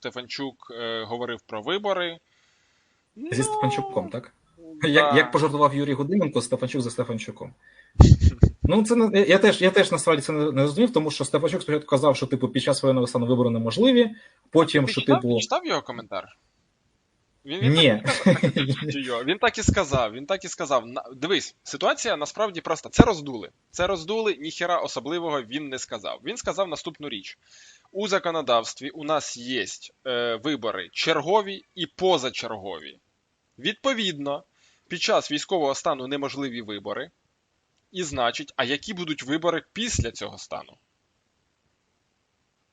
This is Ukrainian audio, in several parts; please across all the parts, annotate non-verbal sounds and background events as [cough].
Стефанчук е, говорив про вибори. Зі Ну, Стефанчуком, так? да. Як, як пожартував Юрій Гудименко, Стефанчук за Стефанчуком. Ну, це я теж, я теж насправді це не, розумів, тому що Стефанчук спочатку казав, що типу під час воєнного стану вибори неможливі, потім, Ти що читав, типу. ти читав його коментар? Він, він, Ні. Так, і сказав, [laughs] він так і сказав. Він так і сказав. Дивись, ситуація насправді проста. Це роздули. Це роздули, ніхіра особливого він не сказав. Він сказав наступну річ: у законодавстві у нас є е, вибори чергові і позачергові. Відповідно, під час військового стану неможливі вибори. І значить, а які будуть вибори після цього стану?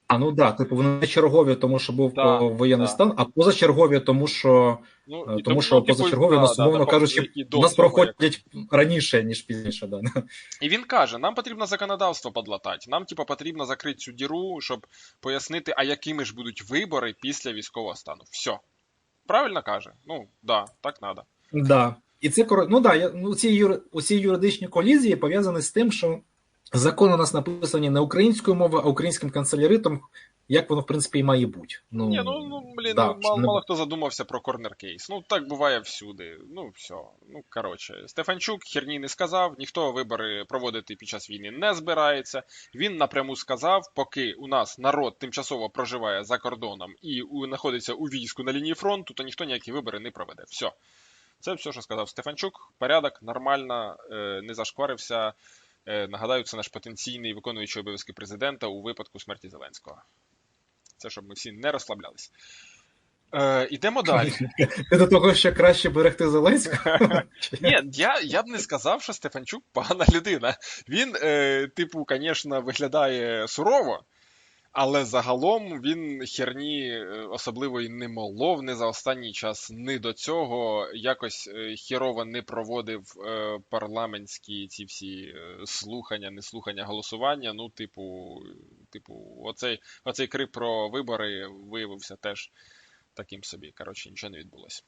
А ну да, типу, вони не чергові, тому що був о, воєнний так. стан, а позачергові, тому що Ну, Е, і Тому що типу, позачергові у нас, умовно да, кажучи, у нас проходять раніше, ніж пізніше. Да. І він каже: нам потрібно законодавство подлатати. Нам, типу, потрібно закрити цю діру, щоб пояснити, а якими ж будуть вибори після військового стану. Все. Правильно каже? Ну, да, так надо. Да. І це ну да, я, ну, ці, юри, ці юридичні колізії пов'язані з тим, що закони у нас написані не українською мовою, а українським канцеляритом, як воно, в принципі, і має бути. Ну, Ні, ну, ну блін, да, ну, мало, не- мало хто задумався про корнер кейс. Ну, так буває всюди. Ну, все. Ну, коротше, Стефанчук херні не сказав, ніхто вибори проводити під час війни не збирається. Він напряму сказав, поки у нас народ тимчасово проживає за кордоном і знаходиться у війську на лінії фронту, то ніхто ніякі вибори не проведе. Все. Це все, що сказав Стефанчук. Порядок, нормально, е, не зашкварився. Е, нагадаю, це наш потенційний виконуючий обов'язки президента у випадку смерті Зеленського. Це щоб ми всі не розслаблялись. Е, ідемо далі. [laughs] До того, що краще берегти Зеленського? [laughs] Ні, я, я б не сказав, що Стефанчук погана людина. Він, е, типу, звісно, виглядає сурово, але загалом він херні е, особливо і не молов не за останній час ні до цього. Якось е, хірово не проводив е, парламентські ці всі слухання, не слухання, голосування. Ну, типу, типу, оцей, оцей крик про вибори виявився теж таким собі. Коротше, нічого не відбулося.